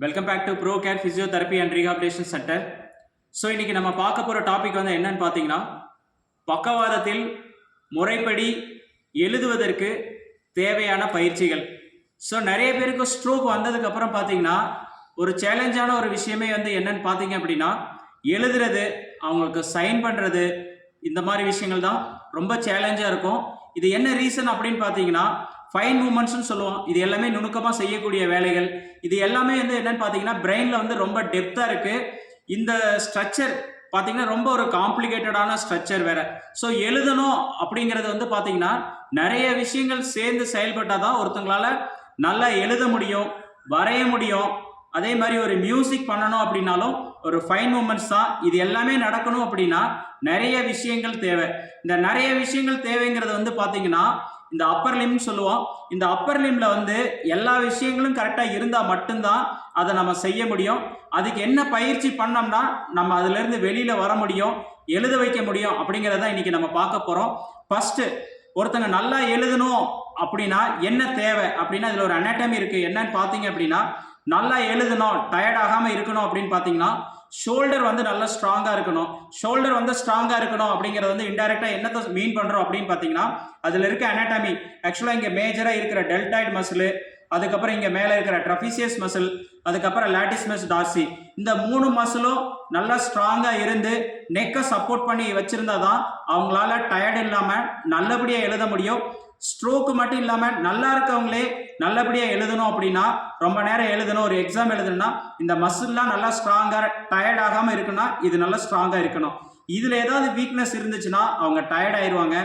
Welcome back to pro care physiotherapy and rehabilitation centre so இன்னைக்கு நம்ம பார்க்க போகிற டாபிக் வந்து என்னன்னு பார்த்தீங்கன்னா பக்கவாதத்தில் முறைப்படி எழுதுவதற்கு தேவையான பயிற்சிகள். ஸோ நிறைய பேருக்கு ஸ்ட்ரோக் வந்ததுக்கப்புறம் பார்த்தீங்கன்னா ஒரு சேலஞ்சான ஒரு விஷயமே வந்து என்னன்னு பார்த்தீங்க அப்படின்னா எழுதுறது அவங்களுக்கு சைன் பண்ணுறது இந்த மாதிரி விஷயங்கள் தான் ரொம்ப சேலஞ்சாக இருக்கும். இது என்ன ரீசன் அப்படின்னு பார்த்தீங்கன்னா ஃபைன் மூமெண்ட்ஸ்னு சொல்லுவோம். இது எல்லாமே நுணுக்கமாக செய்யக்கூடிய வேலைகள். இது எல்லாமே வந்து என்னன்னு பார்த்தீங்கன்னா பிரெயினில் வந்து ரொம்ப டெப்த்தாக இருக்குது இந்த ஸ்ட்ரக்சர் பார்த்தீங்கன்னா ரொம்ப ஒரு காம்ப்ளிகேட்டடான ஸ்ட்ரக்சர் வேற. ஸோ எழுதணும் அப்படிங்கிறது வந்து பார்த்தீங்கன்னா நிறைய விஷயங்கள் சேர்ந்து செயல்பட்டால் தான் ஒருத்தங்களால நல்லா எழுத முடியும் வரைய முடியும். அதே மாதிரி ஒரு மியூசிக் பண்ணணும் அப்படின்னாலும் ஒரு ஃபைன் மூமெண்ட்ஸ் தான். இது எல்லாமே நடக்கணும் அப்படின்னா நிறைய விஷயங்கள் தேவை. இந்த நிறைய விஷயங்கள் தேவைங்கிறது வந்து பார்த்தீங்கன்னா இந்த அப்பர் லிம்னு சொல்லுவோம். இந்த அப்பர் லிம்ல வந்து எல்லா விஷயங்களும் கரெக்டாக இருந்தால் மட்டும்தான் அதை நம்ம செய்ய முடியும். அதுக்கு என்ன பயிற்சி பண்ணோம்னா நம்ம அதுலேருந்து வெளியில் வர முடியும் எழுத வைக்க முடியும் அப்படிங்கிறத இன்னைக்கு நம்ம பார்க்க போகிறோம் ஃபஸ்ட்டு ஒருத்தங்க நல்லா எழுதணும் அப்படின்னா என்ன தேவை? அப்படின்னா இதில் ஒரு அனாட்டமி இருக்குது என்னன்னு பார்த்தீங்க அப்படின்னா நல்லா எழுதணும் டயர்ட் ஆகாமல் இருக்கணும் அப்படின்னு பார்த்தீங்கன்னா ஷோல்டர் வந்து நல்லா ஸ்ட்ராங்காக இருக்கணும். ஷோல்டர் வந்து ஸ்ட்ராங்காக இருக்கணும் அப்படிங்கிறது வந்து இன்டெரக்டாக என்னத்தை மீன் பண்ணுறோம் அப்படின்னு பார்த்தீங்கன்னா அதில் இருக்க அனாட்டமி ஆக்சுவலாக இங்கே மேஜராக இருக்கிற டெல்டாய்ட் மசில் அதுக்கப்புறம் இங்கே மேலே இருக்கிற ட்ரஃபிசியஸ் மசில் அதுக்கப்புறம் லாட்டிஸ்மஸ் மஸ் இந்த மூணு மசிலும் நல்லா ஸ்ட்ராங்காக இருந்து நெக்கை சப்போர்ட் பண்ணி வச்சுருந்தா தான் அவங்களால டயர்டு இல்லாமல் நல்லபடியாக எழுத முடியும். ஸ்ட்ரோக்கு மட்டும் இல்லாமல் நல்லா இருக்கவங்களே நல்லபடியாக எழுதணும் அப்படின்னா ரொம்ப நேரம் எழுதணும் ஒரு எக்ஸாம் எழுதணும்னா இந்த மசில்லாம் நல்லா ஸ்ட்ராங்காக டயர்ட் ஆகாமல் இருக்குன்னா இது நல்லா ஸ்ட்ராங்காக இருக்கணும். இதில் ஏதாவது வீக்னஸ் இருந்துச்சுன்னா அவங்க டயர்ட் ஆயிடுவாங்க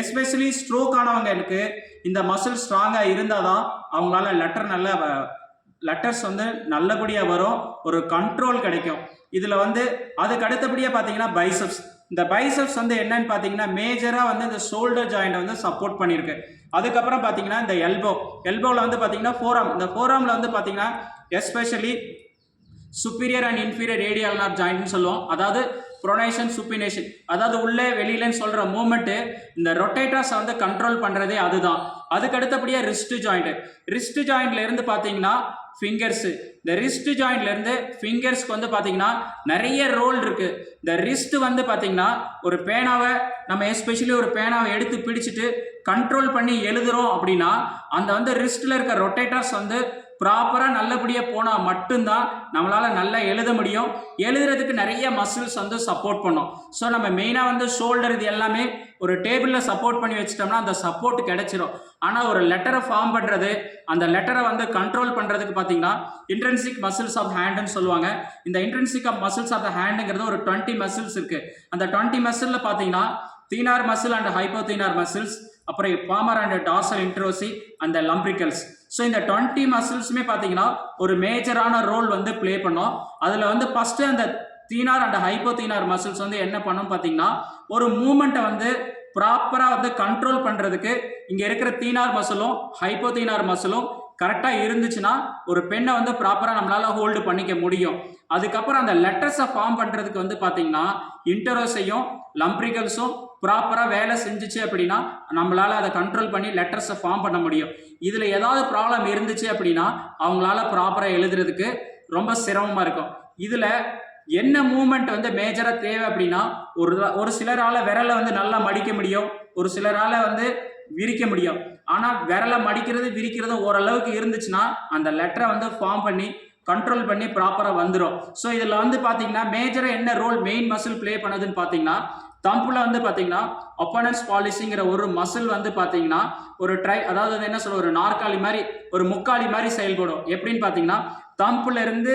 எஸ்பெஷலி ஸ்ட்ரோக் ஆனவங்களுக்கு இந்த மசில் ஸ்ட்ராங்காக இருந்தால் தான் அவங்களால லெட்டர் நல்ல லெட்டர்ஸ் வந்து நல்லபடியாக வரும் ஒரு கண்ட்ரோல் கிடைக்கும். இதில் வந்து அதுக்கு அடுத்தபடியாக பார்த்தீங்கன்னா பைசப்ஸ் இந்த பைசப்ஸ் வந்து என்னன்னு பார்த்தீங்கன்னா மேஜராக வந்து இந்த ஷோல்டர் ஜாயிண்ட் வந்து சப்போர்ட் பண்ணியிருக்கு. அதுக்கப்புறம் பார்த்தீங்கன்னா இந்த எல்போ எல்போவில் வந்து பார்த்தீங்கன்னா ஃபோராம் இந்த ஃபோராமில் வந்து பார்த்தீங்கன்னா especially superior and inferior radial ulnar ஜாயிண்ட்னு சொல்லுவோம். அதாவது ப்ரொனேஷன் சுப்பினேஷன் அதாவது உள்ளே வெளியிலன்னு சொல்கிற மூமெண்ட்டு இந்த ரொட்டேட்டர்ஸை வந்து கண்ட்ரோல் பண்ணுறதே அதுதான். அதுக்கு அடுத்தபடியாக ரிஸ்ட் ஜாயிண்ட் ரிஸ்ட் ஜாயிண்ட்ல இருந்து பார்த்தீங்கன்னா ஃபிங்கர்ஸு இந்த ரிஸ்ட் ஜாயிண்ட்லேருந்து ஃபிங்கர்ஸ்க்கு வந்து பார்த்தீங்கன்னா நிறைய ரோல் இருக்குது இந்த ரிஸ்ட் வந்து பார்த்தீங்கன்னா ஒரு பேனாவை நம்ம எஸ்பெஷலி ஒரு பேனாவை எடுத்து பிடிச்சிட்டு கண்ட்ரோல் பண்ணி எழுதுகிறோம் அப்படின்னா அந்த வந்து ரிஸ்ட்டில் இருக்க ரொட்டேட்டர்ஸ் வந்து ப்ராப்பராக நல்லபடியாக போனால் மட்டும்தான் நம்மளால் நல்லா எழுத முடியும். எழுதுறதுக்கு நிறைய மசில்ஸ் வந்து சப்போர்ட் பண்ணும். ஸோ நம்ம மெயினாக வந்து ஷோல்டர் இது எல்லாமே ஒரு டேபிளில் சப்போர்ட் பண்ணி வச்சிட்டோம்னா அந்த சப்போர்ட் கிடைச்சிரும். ஆனால் ஒரு லெட்டரை ஃபார்ம் பண்ணுறது அந்த லெட்டரை வந்து கண்ட்ரோல் பண்ணுறதுக்கு பார்த்தீங்கன்னா இன்ட்ரென்சிக் மசில்ஸ் ஆஃப் ஹேண்டுன்னு சொல்லுவாங்க. இந்த intrinsic of muscles of the ஹேண்டுங்கிறது ஒரு டுவெண்ட்டி மசில்ஸ் இருக்குது அந்த டுவெண்ட்டி மசிலில் பார்த்தீங்கன்னா thenar muscle and hypothenar muscles அப்புறம் பாமர் அண்ட் டார்சல் இன்ட்ரோசி அந்த லம்பிரிக்கல்ஸ் ஸோ இந்த டுவெண்ட்டி மசில்ஸுமே பார்த்தீங்கன்னா ஒரு மேஜரான ரோல் வந்து ப்ளே பண்ணோம். அதில் வந்து ஃபஸ்ட்டு அந்த தீனார் அண்ட் ஹைப்போதீனார் மசில்ஸ் வந்து என்ன பண்ணும் பார்த்தீங்கன்னா ஒரு மூமெண்ட்டை வந்து ப்ராப்பராக வந்து கண்ட்ரோல் பண்ணுறதுக்கு இங்கே இருக்கிற தீனார் மசிலும் ஹைப்போதீனார் மசிலும் கரெக்டாக இருந்துச்சுன்னா ஒரு பெண்ணை வந்து ப்ராப்பராக நம்மளால் ஹோல்டு பண்ணிக்க முடியும். அதுக்கப்புறம் அந்த லெட்டர்ஸை ஃபார்ம் பண்ணுறதுக்கு வந்து பார்த்தீங்கன்னா இன்டரோஸையும் லம்ப்ரிகல்ஸும் ப்ராப்பராக வேலை செஞ்சுச்சு அப்படின்னா நம்மளால் அதை கண்ட்ரோல் பண்ணி லெட்டர்ஸை ஃபார்ம் பண்ண முடியும். இதில் ஏதாவது ப்ராப்ளம் இருந்துச்சு அப்படின்னா அவங்களால ப்ராப்பராக எழுதுறதுக்கு ரொம்ப சிரமமாக இருக்கும். இதில் என்ன மூமெண்ட் வந்து மேஜராக தேவை அப்படின்னா ஒரு ஒரு சிலரால் விரலை வந்து நல்லா மடிக்க முடியும். ஒரு சிலரால் வந்து விரிக்க முடியும். ஆனால் விரலை மடிக்கிறது விரிக்கிறது ஓரளவுக்கு இருந்துச்சுன்னா அந்த லெட்டரை வந்து ஃபார்ம் பண்ணி கண்ட்ரோல் பண்ணி ப்ராப்பராக வந்துடும் ஸோ இதில் வந்து பார்த்தீங்கன்னா மேஜராக என்ன ரோல் மெயின் மசில் ப்ளே பண்ணுதுன்னு பார்த்தீங்கன்னா தம்பில் வந்து பார்த்தீங்கன்னா ஒப்பனன்ஸ் பாலிசிங்கிற ஒரு மசில் வந்து பார்த்தீங்கன்னா ஒரு ட்ரை அதாவது வந்து என்ன சொல்ல ஒரு நாற்காலி மாதிரி ஒரு முக்காலி மாதிரி செயல்படும். எப்படின்னு பார்த்தீங்கன்னா தம்புல இருந்து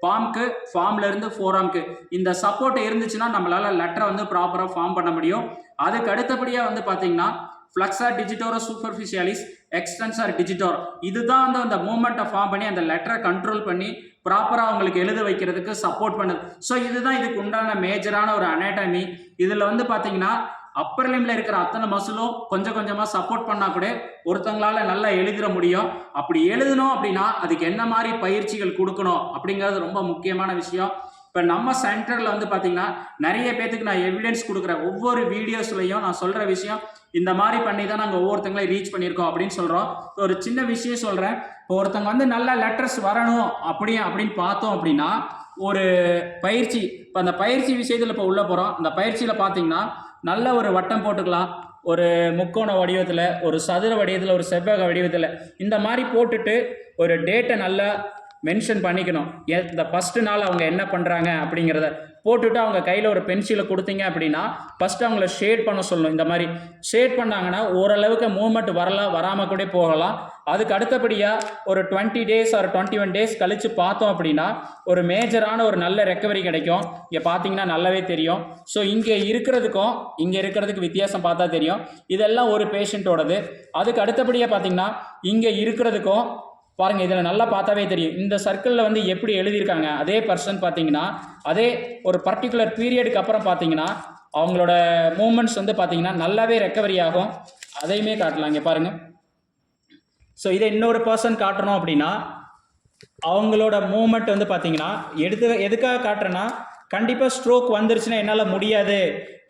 ஃபார்ம்க்கு ஃபார்ம்ல இருந்து ஃபோராம்க்கு இந்த சப்போர்ட் இருந்துச்சுன்னா நம்மளால லெட்டரை வந்து ப்ராப்பராக ஃபார்ம் பண்ண முடியும். அதுக்கு அடுத்தபடியாக வந்து பார்த்தீங்கன்னா ஃப்ளக்ஸார் டிஜிட்டோரோ சூப்பர்ஃபிஷியாலிஸ் எக்ஸ்டென்சார் டிஜிட்டோர் இதுதான் வந்து அந்த மூமெண்ட்டை ஃபார்ம் பண்ணி அந்த லெட்டரை கண்ட்ரோல் பண்ணி ப்ராப்பராக அவங்களுக்கு எழுத வைக்கிறதுக்கு சப்போர்ட் பண்ணுது. ஸோ இதுதான் இதுக்கு உண்டான மேஜரான ஒரு அனாட்டமி இதில் வந்து பார்த்தீங்கன்னா அப்பர் லிம்ல இருக்கிற அத்தனை மசிலும் கொஞ்சம் கொஞ்சமாக சப்போர்ட் பண்ணால் கூட ஒருத்தங்களால நல்லா எழுதிட முடியும். அப்படி எழுதணும் அப்படின்னா அதுக்கு என்ன மாதிரி பயிற்சிகள் கொடுக்கணும் அப்படிங்கிறது ரொம்ப முக்கியமான விஷயம். இப்போ நம்ம சென்டரில் வந்து பார்த்தீங்கன்னா நிறைய பேத்துக்கு நான் எவிடன்ஸ் கொடுக்குறேன் ஒவ்வொரு வீடியோஸ்லையும் நான் சொல்கிற விஷயம் இந்த மாதிரி பண்ணி தான் நாங்கள் ஒவ்வொருத்தங்களையும் ரீச் பண்ணியிருக்கோம் அப்படின்னு சொல்கிறோம் ஒரு சின்ன விஷயம் சொல்கிறேன் இப்போ ஒருத்தங்க வந்து நல்ல லெட்டர்ஸ் வரணும் அப்படி அப்படின்னு பார்த்தோம் அப்படின்னா ஒரு பயிற்சி இப்போ அந்த பயிற்சி விஷயத்தில் இப்போ உள்ளே போகிறோம் அந்த பயிற்சியில் பார்த்தீங்கன்னா நல்ல ஒரு வட்டம் போட்டுக்கலாம். ஒரு முக்கோண வடிவத்தில் ஒரு சதுர வடிவத்தில் ஒரு செவ்வக வடிவத்தில். இந்த மாதிரி போட்டுட்டு ஒரு டேட்டை நல்லா மென்ஷன் பண்ணிக்கணும். எ- இந்த ஃபஸ்ட்டு நாள் அவங்க என்ன பண்ணுறாங்க அப்படிங்கிறத போட்டுட்டு அவங்க கையில் ஒரு பென்சிலை கொடுத்தீங்க அப்படின்னா ஃபஸ்ட்டு அவங்கள ஷேட் பண்ண சொல்லணும். இந்த மாதிரி ஷேட் பண்ணாங்கன்னா ஓரளவுக்கு மூவ்மெண்ட் வரலாம் வராமல் கூட போகலாம். அதுக்கு அடுத்தபடியாக ஒரு டுவெண்ட்டி டேஸ் ஒரு டுவெண்ட்டி ஒன் டேஸ் கழித்து பார்த்தோம் அப்படின்னா ஒரு மேஜரான ஒரு நல்ல ரெக்கவரி கிடைக்கும். இங்கே பார்த்தீங்கன்னா நல்லாவே தெரியும். ஸோ இங்கே இருக்கிறதுக்கும் இங்கே இருக்கிறதுக்கு வித்தியாசம் பார்த்தா தெரியும். இதெல்லாம் ஒரு பேஷண்ட்டோடது அதுக்கு அடுத்தபடியாக பார்த்தீங்கன்னா இங்கே இருக்கிறதுக்கும் பாருங்கள் இதில் நல்லா பார்த்தாவே தெரியும். இந்த சர்க்கிளில் வந்து எப்படி எழுதியிருக்காங்க? அதே பர்சன் பார்த்தீங்கன்னா அதே ஒரு பர்டிகுலர் பீரியடுக்கு அப்புறம் பார்த்தீங்கன்னா அவங்களோட மூமெண்ட்ஸ் வந்து பார்த்தீங்கன்னா நல்லாவே ரெக்கவரி ஆகும். அதையுமே காட்டலாம். இங்கே பாருங்கள் ஸோ இதை இன்னொரு பர்சன் காட்டணும் அப்படின்னா அவங்களோட மூமெண்ட் வந்து பார்த்தீங்கன்னா எடுத்து எதுக்காக காட்டுறேன்னா கண்டிப்பாக ஸ்ட்ரோக் வந்துருச்சுன்னா என்னால் முடியாது.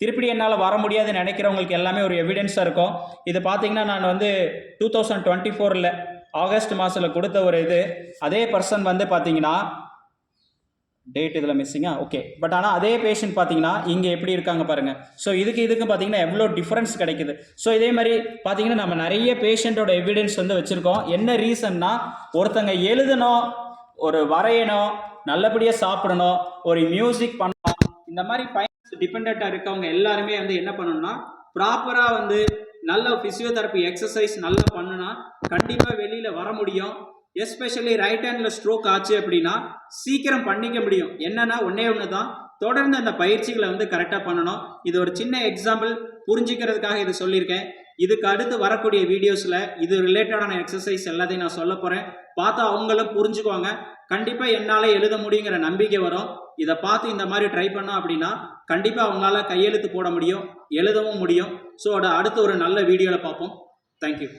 திருப்பி என்னால் வர முடியாதுன்னு நினைக்கிறவங்களுக்கு எல்லாமே ஒரு எவிடன்ஸாக இருக்கும். இது பார்த்தீங்கன்னா நான் வந்து டூ தௌசண்ட் டுவெண்ட்டி ஃபோரில் ஆகஸ்ட் மாதத்தில் கொடுத்த ஒரு இது அதே பர்சன் வந்து பார்த்தீங்கன்னா டேட் இதில் மிஸ்ஸிங்கா ஓகே பட் ஆனால் அதே பேஷண்ட் பார்த்தீங்கன்னா இங்கே எப்படி இருக்காங்க பாருங்கள் ஸோ இதுக்கு இதுக்கு பார்த்தீங்கன்னா எவ்வளோ டிஃப்ரென்ஸ் கிடைக்குது. ஸோ இதே மாதிரி பார்த்தீங்கன்னா நம்ம நிறைய பேஷண்ட்டோட எவிடன்ஸ் வந்து வச்சுருக்கோம். என்ன ரீசன்னா ஒருத்தங்க எழுதணும் ஒரு வரையணும் நல்லபடியாக சாப்பிடணும் ஒரு மியூசிக் பண்ணணும். இந்த மாதிரி பயன்ஸ் டிபெண்ட்டாக இருக்கவங்க எல்லாருமே வந்து என்ன பண்ணணும்னா ப்ராப்பராக வந்து நல்ல ஃபிசியோதெரப்பி எக்ஸசைஸ் நல்லா பண்ணுனா கண்டிப்பாக வெளியில் வர முடியும். எஸ்பெஷலி ரைட் ஹேண்டில் ஸ்ட்ரோக் ஆச்சு அப்படின்னா சீக்கிரம் பண்ணிக்க முடியும். என்னன்னா ஒன்றே ஒன்று தான் தொடர்ந்து அந்த பயிற்சிகளை வந்து கரெக்டாக பண்ணணும். இது ஒரு சின்ன எக்ஸாம்பிள் புரிஞ்சுக்கிறதுக்காக இதை சொல்லியிருக்கேன். இதுக்கு அடுத்து வரக்கூடிய வீடியோஸில் இது ரிலேட்டடான எக்ஸசைஸ் எல்லாத்தையும் நான் சொல்ல போகிறேன் பார்த்தா அவங்களும் புரிஞ்சுக்குவாங்க. கண்டிப்பாக என்னால் எழுத முடியுங்கிற நம்பிக்கை வரும். இதை பார்த்து இந்த மாதிரி ட்ரை பண்ணோம் அப்படின்னா கண்டிப்பாக அவங்களால கையெழுத்து போட முடியும் எழுதவும் முடியும். ஸோ அடுத்து ஒரு நல்ல வீடியோவில் பார்ப்போம். தேங்க்யூ